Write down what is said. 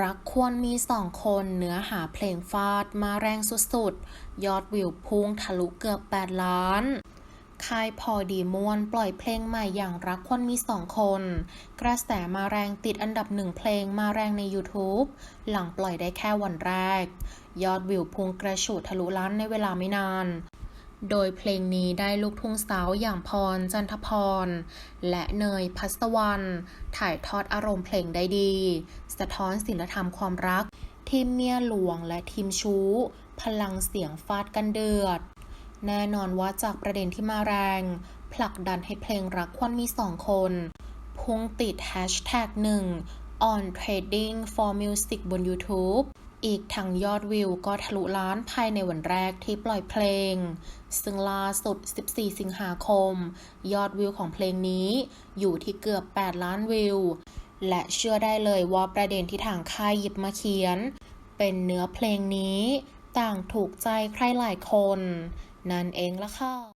รักควรมีสองคนเนื้อหาเพลงฟาดมาแรงสุดๆ ยอดวิวพุ่งทะลุเกือบ 8 ล้าน ค่ายพอดีมวนปล่อยเพลงใหม่อย่างรักควรมีสองคน กระแสมาแรงติดอันดับหนึ่งเพลงมาแรงใน YouTube หลังปล่อยได้แค่วันแรก ยอดวิวพุ่งกระฉูดทะลุล้านในเวลาไม่นาน โดยเพลงนี้ได้ลูกทุ่งสาวอย่างพรจันทพร และเนยพัสวรรณถ่ายทอดอารมณ์เพลงได้ดี สะท้อนศิลธรรมความรัก ทีมเมียหลวงและทีมชู้ พลังเสียงฟาดกันเดือด แน่นอนว่าจากประเด็นที่มาแรง ผลักดันให้เพลงรักควรมีสองคน พุ่งติดแฮชแท็กหนึ่ง on trading for music บน YouTube อีกทั้งยอดวิวก็ทะลุล้านภายในวันแรกที่ปล่อยเพลง ซึ่งล่าสุด 14 สิงหาคม ยอดวิวของเพลงนี้อยู่ที่เกือบ 8 ล้านวิว และเชื่อได้เลยว่าประเด็นที่ทางค่ายหยิบมาเขียน เป็นเนื้อเพลงนี้ ต่างถูกใจใครหลายคน นั่นเองละค่ะ